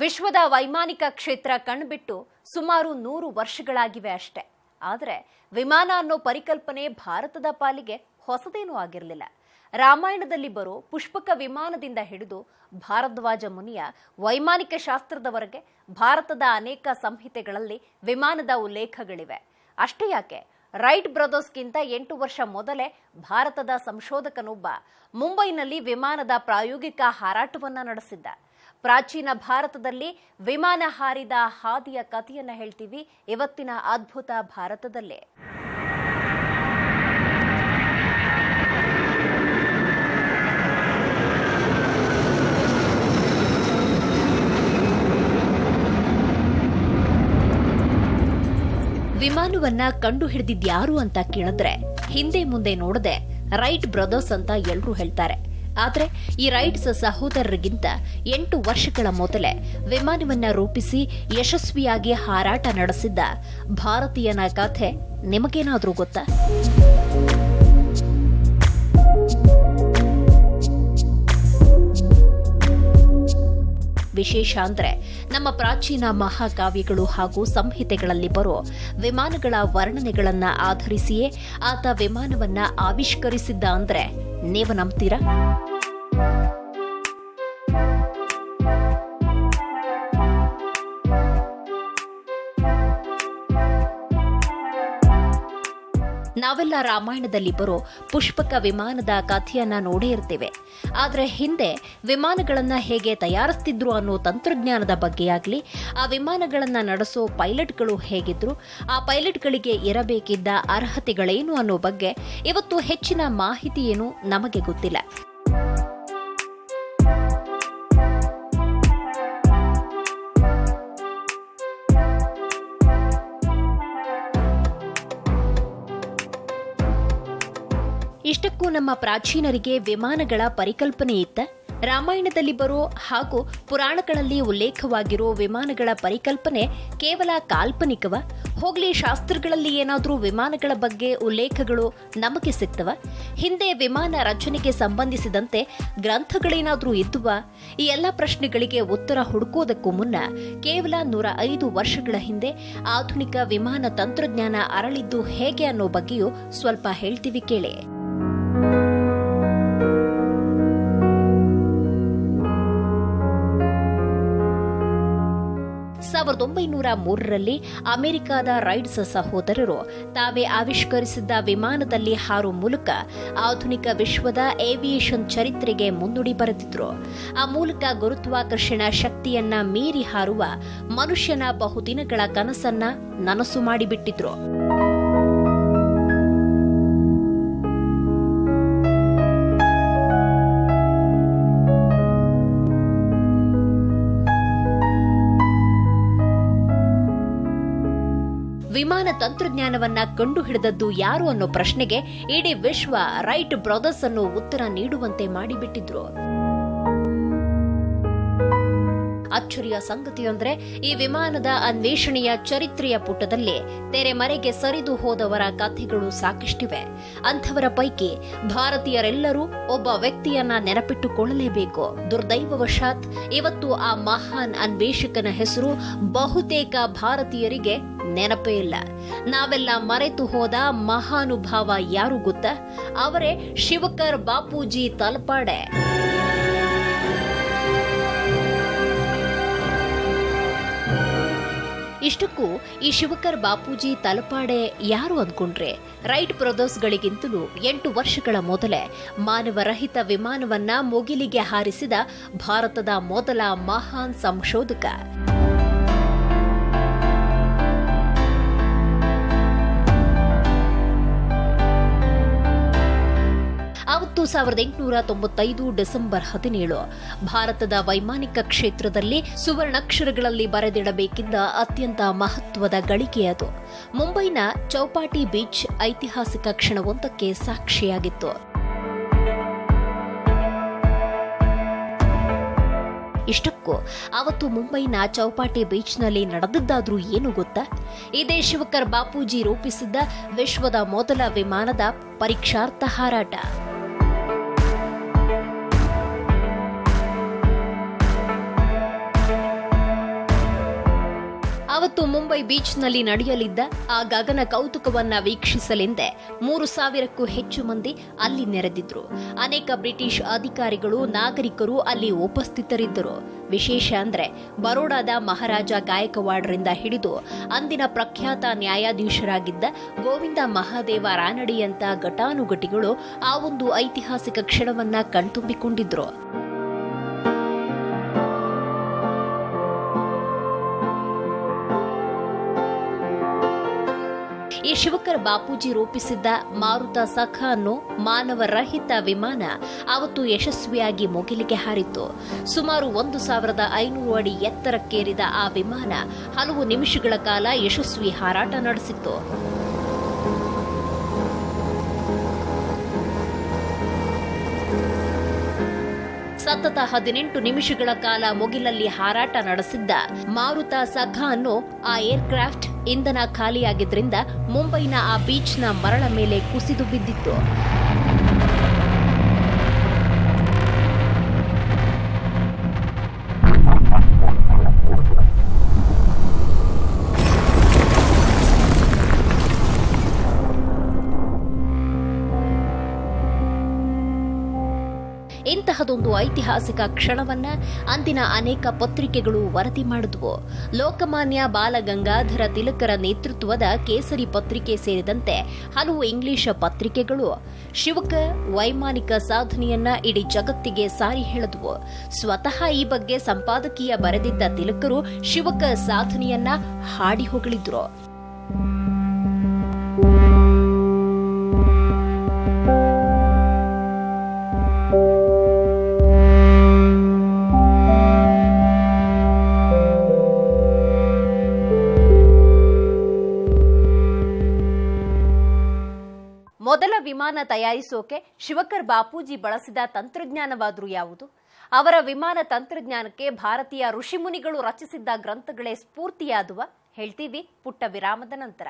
ವಿಶ್ವದ ವೈಮಾನಿಕ ಕ್ಷೇತ್ರ ಕಣ್ಬಿಟ್ಟು ಸುಮಾರು ನೂರು ವರ್ಷಗಳಾಗಿವೆ ಅಷ್ಟೇ. ಆದರೆ ವಿಮಾನ ಅನ್ನೋ ಪರಿಕಲ್ಪನೆ ಭಾರತದ ಪಾಲಿಗೆ ಹೊಸದೇನೂ ಆಗಿರಲಿಲ್ಲ. ರಾಮಾಯಣದಲ್ಲಿ ಬರೋ ಪುಷ್ಪಕ ವಿಮಾನದಿಂದ ಹಿಡಿದು ಭಾರದ್ವಾಜ ಮುನಿಯ ವೈಮಾನಿಕ ಶಾಸ್ತ್ರದವರೆಗೆ ಭಾರತದ ಅನೇಕ ಸಂಹಿತೆಗಳಲ್ಲಿ ವಿಮಾನದ ಉಲ್ಲೇಖಗಳಿವೆ. ಅಷ್ಟೇ ಯಾಕೆ, ರೈಟ್ ಬ್ರದರ್ಸ್ಗಿಂತ ಎಂಟು ವರ್ಷ ಮೊದಲೇ ಭಾರತದ ಸಂಶೋಧಕನೊಬ್ಬ ಮುಂಬೈನಲ್ಲಿ ವಿಮಾನದ ಪ್ರಾಯೋಗಿಕ ಹಾರಾಟವನ್ನು ನಡೆಸಿದ್ದ. ಪ್ರಾಚೀನ ಭಾರತದಲ್ಲಿ ವಿಮಾನ ಹಾರಿದ ಹಾದಿಯ ಕಥೆಯನ್ನ ಹೇಳ್ತೀವಿ. ಇವತ್ತಿನ ಅದ್ಭುತ ಭಾರತದಲ್ಲೇ. ವಿಮಾನವನ್ನ ಕಂಡು ಹಿಡಿದಿದ್ಯಾರು ಅಂತ ಕೇಳಿದ್ರೆ, ಹಿಂದೆ ಮುಂದೆ ನೋಡದೆ, ರೈಟ್ ಬ್ರದರ್ಸ್ ಅಂತ ಎಲ್ರೂ ಹೇಳ್ತಾರೆ. ಆದ್ರೆ ಈ ರೈಟ್ಸ್ ಸಹೋದರರಿಗಿಂತ ಎಂಟು ವರ್ಷಗಳ ಮೊದಲೇ ವಿಮಾನವನ್ನ ರೂಪಿಸಿ ಯಶಸ್ವಿಯಾಗಿ ಹಾರಾಟ ನಡೆಸಿದ್ದ ಭಾರತೀಯನ ಕಥೆ ನಿಮಗೇನಾದರೂ ಗೊತ್ತಾ? ವಿಶೇಷ ಅಂದ್ರೆ ನಮ್ಮ ಪ್ರಾಚೀನ ಮಹಾಕಾವ್ಯಗಳು ಹಾಗೂ ಸಂಹಿತೆಗಳಲ್ಲಿ ಬರೋ ವಿಮಾನಗಳ ವರ್ಣನೆಗಳನ್ನ ಆಧರಿಸಿಯೇ ಆತ ವಿಮಾನವನ್ನ ಆವಿಷ್ಕರಿಸಿದ್ದ ಅಂದ್ರೆ ನೀವು ನಂಬ್ತೀರಾ? ನಾವೆಲ್ಲ ರಾಮಾಯಣದಲ್ಲಿ ಬರೋ ಪುಷ್ಪಕ ವಿಮಾನದ ಕಥೆಯನ್ನ ನೋಡೇ ಇರ್ತೇವೆ. ಆದರೆ ಹಿಂದೆ ವಿಮಾನಗಳನ್ನು ಹೇಗೆ ತಯಾರಿಸ್ತಿದ್ರು ಅನ್ನೋ ತಂತ್ರಜ್ಞಾನದ ಬಗ್ಗೆಯಾಗಲಿ, ಆ ವಿಮಾನಗಳನ್ನು ನಡೆಸೋ ಪೈಲಟ್ಗಳು ಹೇಗಿದ್ರು, ಆ ಪೈಲಟ್ಗಳಿಗೆ ಇರಬೇಕಿದ್ದ ಅರ್ಹತೆಗಳೇನು ಅನ್ನೋ ಬಗ್ಗೆ ಇವತ್ತು ಹೆಚ್ಚಿನ ಮಾಹಿತಿ ಏನು ನಮಗೆ ಗೊತ್ತಿಲ್ಲ. ನಮ್ಮ ಪ್ರಾಚೀನರಿಗೆ ವಿಮಾನಗಳ ಪರಿಕಲ್ಪನೆ ಇತ್ತ ರಾಮಾಯಣದಲ್ಲಿ ಬರೋ ಹಾಗೂ ಪುರಾಣಗಳಲ್ಲಿ ಉಲ್ಲೇಖವಾಗಿರೋ ವಿಮಾನಗಳ ಪರಿಕಲ್ಪನೆ ಕೇವಲ ಕಾಲ್ಪನಿಕವ? ಹೋಗ್ಲಿ, ಶಾಸ್ತ್ರಗಳಲ್ಲಿ ಏನಾದರೂ ವಿಮಾನಗಳ ಬಗ್ಗೆ ಉಲ್ಲೇಖಗಳು ನಮಗೆ ಸಿಗ್ತವ ಹಿಂದೆ ವಿಮಾನ ರಚನೆಗೆ ಸಂಬಂಧಿಸಿದಂತೆ ಗ್ರಂಥಗಳೇನಾದರೂ ಇದ್ದುವ? ಈ ಎಲ್ಲ ಪ್ರಶ್ನೆಗಳಿಗೆ ಉತ್ತರ ಹುಡುಕೋದಕ್ಕೂ ಮುನ್ನ ಕೇವಲ ನೂರ ಐದು ವರ್ಷಗಳ ಹಿಂದೆ ಆಧುನಿಕ ವಿಮಾನ ತಂತ್ರಜ್ಞಾನ ಅರಳಿದ್ದು ಹೇಗೆ ಅನ್ನೋ ಬಗ್ಗೆಯೂ ಸ್ವಲ್ಪ ಹೇಳ್ತೀವಿ ಕೇಳಿ. ಸಾವಿರದ ಒಂಬೈನೂರ ಮೂರರಲ್ಲಿ ಅಮೆರಿಕದ ರೈಡ್ಸ್ ಸಹೋದರರು ತಾವೇ ಆವಿಷ್ಕರಿಸಿದ್ದ ವಿಮಾನದಲ್ಲಿ ಹಾರುವ ಮೂಲಕ ಆಧುನಿಕ ವಿಶ್ವದ ಏವಿಯೇಷನ್ ಚರಿತ್ರೆಗೆ ಮುನ್ನುಡಿ ಬರೆದಿದ್ರು. ಆ ಮೂಲಕ ಗುರುತ್ವಾಕರ್ಷಣ ಶಕ್ತಿಯನ್ನ ಮೀರಿ ಹಾರುವ ಮನುಷ್ಯನ ಬಹುದಿನಗಳ ಕನಸನ್ನ ನನಸು ಮಾಡಿಬಿಟ್ಟಿದ್ರು. ವಿಮಾನ ತಂತ್ರಜ್ಞಾನವನ್ನ ಕಂಡುಹಿಡಿದದ್ದು ಯಾರು ಅನ್ನೋ ಪ್ರಶ್ನೆಗೆ ಇಡೀ ವಿಶ್ವ ರೈಟ್ ಬ್ರದರ್ಸ್ ಅನ್ನು ಉತ್ತರ ನೀಡುವಂತೆ ಮಾಡಿಬಿಟ್ಟಿದ್ರು ಅಚ್ಚರಿಯ ಸಂಗತಿಯೊಂದರೆ, ಈ ವಿಮಾನದ ಅನ್ವೇಷಣೆಯ ಚರಿತ್ರೆಯ ಪುಟದಲ್ಲಿ ತೆರೆಮರೆಗೆ ಸರಿದು ಹೋದವರ ಕಥೆಗಳು ಸಾಕಷ್ಟಿವೆ. ಅಂಥವರ ಪೈಕಿ ಭಾರತೀಯರೆಲ್ಲರೂ ಒಬ್ಬ ವ್ಯಕ್ತಿಯನ್ನ ನೆನಪಿಟ್ಟುಕೊಳ್ಳಲೇಬೇಕು. ದುರ್ದೈವವಶಾತ್ ಇವತ್ತು ಆ ಮಹಾನ್ ಅನ್ವೇಷಕನ ಹೆಸರು ಬಹುತೇಕ ಭಾರತೀಯರಿಗೆ ನೆನಪೇ ಇಲ್ಲ. ನಾವೆಲ್ಲ ಮರೆತು ಹೋದ ಮಹಾನುಭಾವ ಯಾರು ಗೊತ್ತಾ? ಅವರೇ ಶಿವಕರ್ ಬಾಪೂಜಿ ತಲಪಾಡೆ. ಇಷ್ಟಕ್ಕೂ ಈ ಶಿವಕರ್ ಬಾಪೂಜಿ ತಲಪಾಡೆ ಯಾರು ಅಂದ್ಕೊಂಡ್ರೆ ರೈಟ್ ಬ್ರದರ್ಸ್ಗಳಿಗಿಂತಲೂ ಎಂಟು ವರ್ಷಗಳ ಮೊದಲೇ ಮಾನವರಹಿತ ವಿಮಾನವನ್ನ ಮುಗಿಲಿಗೆ ಹಾರಿಸಿದ ಭಾರತದ ಮೊದಲ ಮಹಾನ್ ಸಂಶೋಧಕ. ಸಾವಿರದ ಎಂಟುನೂರ ತೊಂಬತ್ತೈದು ಡಿಸೆಂಬರ್ ಹದಿನೇಳು. ಭಾರತದ ವೈಮಾನಿಕ ಕ್ಷೇತ್ರದಲ್ಲಿ ಸುವರ್ಣಾಕ್ಷರಗಳಲ್ಲಿ ಬರೆದಿಡಬೇಕಿದ್ದ ಅತ್ಯಂತ ಮಹತ್ವದ ಗಳಿಕೆ ಅದು. ಮುಂಬೈನ ಚೌಪಾಟಿ ಬೀಚ್ ಐತಿಹಾಸಿಕ ಕ್ಷಣವೊಂದಕ್ಕೆ ಸಾಕ್ಷಿಯಾಗಿತ್ತು. ಇಷ್ಟಕ್ಕೂ ಅವತ್ತು ಮುಂಬೈನ ಚೌಪಾಟಿ ಬೀಚ್ನಲ್ಲಿ ನಡೆದದ್ದಾದ್ರೂ ಏನು ಗೊತ್ತಾ? ಇದೇ ಶಿವಕರ್ ಬಾಪೂಜಿ ರೂಪಿಸಿದ್ದ ವಿಶ್ವದ ಮೊದಲ ವಿಮಾನದ ಪರೀಕ್ಷಾರ್ಥ ಹಾರಾಟ. ಅವತ್ತು ಮುಂಬೈ ಬೀಚ್ನಲ್ಲಿ ನಡೆಯಲಿದ್ದ ಆ ಗಗನ ಕೌತುಕವನ್ನ ವೀಕ್ಷಿಸಲೆಂದೇ ಮೂರು ಸಾವಿರಕ್ಕೂ ಹೆಚ್ಚು ಮಂದಿ ಅಲ್ಲಿ ನೆರೆದಿದ್ರು. ಅನೇಕ ಬ್ರಿಟಿಷ್ ಅಧಿಕಾರಿಗಳು, ನಾಗರಿಕರು ಅಲ್ಲಿ ಉಪಸ್ಥಿತರಿದ್ದರು. ವಿಶೇಷ ಅಂದ್ರೆ ಬರೋಡಾದ ಮಹಾರಾಜ ಗಾಯಕವಾಡ್ರಿಂದ ಹಿಡಿದು ಅಂದಿನ ಪ್ರಖ್ಯಾತ ನ್ಯಾಯಾಧೀಶರಾಗಿದ್ದ ಗೋವಿಂದ ಮಹಾದೇವ ರಾನಡಿಯಂತ ಘಟಾನುಘಟಿಗಳು ಆ ಒಂದು ಐತಿಹಾಸಿಕ ಕ್ಷಣವನ್ನ ಕಣ್ತುಂಬಿಕೊಂಡಿದ್ರು. ಈ ಶಿವಕರ ಬಾಪೂಜಿ ರೂಪಿಸಿದ್ದ ಮಾರುತ ಸಖ ಅನ್ನೋ ಮಾನವರಹಿತ ವಿಮಾನ ಅವತ್ತು ಯಶಸ್ವಿಯಾಗಿ ಮುಗಿಲಿಗೆ ಹಾರಿತು ಸುಮಾರು ಒಂದು ಸಾವಿರದ ಐನೂರು ಅಡಿ ಎತ್ತರಕ್ಕೇರಿದ ಆ ವಿಮಾನ ಹಲವು ನಿಮಿಷಗಳ ಕಾಲ ಯಶಸ್ವಿ ಹಾರಾಟ ನಡೆಸಿತ್ತು. ಸತತ ಹದಿನೆಂಟು ನಿಮಿಷಗಳ ಕಾಲ ಮುಗಿಲಲ್ಲಿ ಹಾರಾಟ ನಡೆಸಿದ್ದ ಮಾರುತ ಸಖ ಅನ್ನು ಆ ಏರ್ಕ್ರಾಫ್ಟ್ ಇಂಧನ ಖಾಲಿಯಾಗಿದ್ದರಿಂದ ಮುಂಬೈನ ಆ ಬೀಚ್ನ ಮರಳ ಮೇಲೆ ಕುಸಿದು ಬಿದ್ದಿತ್ತು. ಇಂತಹದೊಂದು ಐತಿಹಾಸಿಕ ಕ್ಷಣವನ್ನ ಅಂದಿನ ಅನೇಕ ಪತ್ರಿಕೆಗಳು ವರದಿ ಮಾಡಿದ್ವು. ಲೋಕಮಾನ್ಯ ಬಾಲಗಂಗಾಧರ ತಿಲಕರ ನೇತೃತ್ವದ ಕೇಸರಿ ಪತ್ರಿಕೆ ಸೇರಿದಂತೆ ಹಲವು ಇಂಗ್ಲಿಷ್ ಪತ್ರಿಕೆಗಳು ಶಿವಕ ವೈಮಾನಿಕ ಸಾಧನೆಯನ್ನ ಇಡೀ ಜಗತ್ತಿಗೆ ಸಾರಿ ಹೇಳಿದ್ವು. ಸ್ವತಃ ಈ ಬಗ್ಗೆ ಸಂಪಾದಕೀಯ ಬರೆದಿದ್ದ ತಿಲಕರು ಶಿವಕ ಸಾಧನೆಯನ್ನ ಹಾಡಿ ಹೊಗಳಿದ್ರು. ಮೊದಲ ವಿಮಾನ ತಯಾರಿಸೋಕೆ ಶಿವಕರ್ ಬಾಪೂಜಿ ಬಳಸಿದ ತಂತ್ರಜ್ಞಾನವಾದರೂ ಯಾವುದು? ಅವರ ವಿಮಾನ ತಂತ್ರಜ್ಞಾನಕ್ಕೆ ಭಾರತೀಯ ಋಷಿಮುನಿಗಳು ರಚಿಸಿದ್ದ ಗ್ರಂಥಗಳೇ ಸ್ಫೂರ್ತಿಯಾದುವ? ಹೇಳ್ತೀವಿ ಪುಟ್ಟ ವಿರಾಮದ ನಂತರ.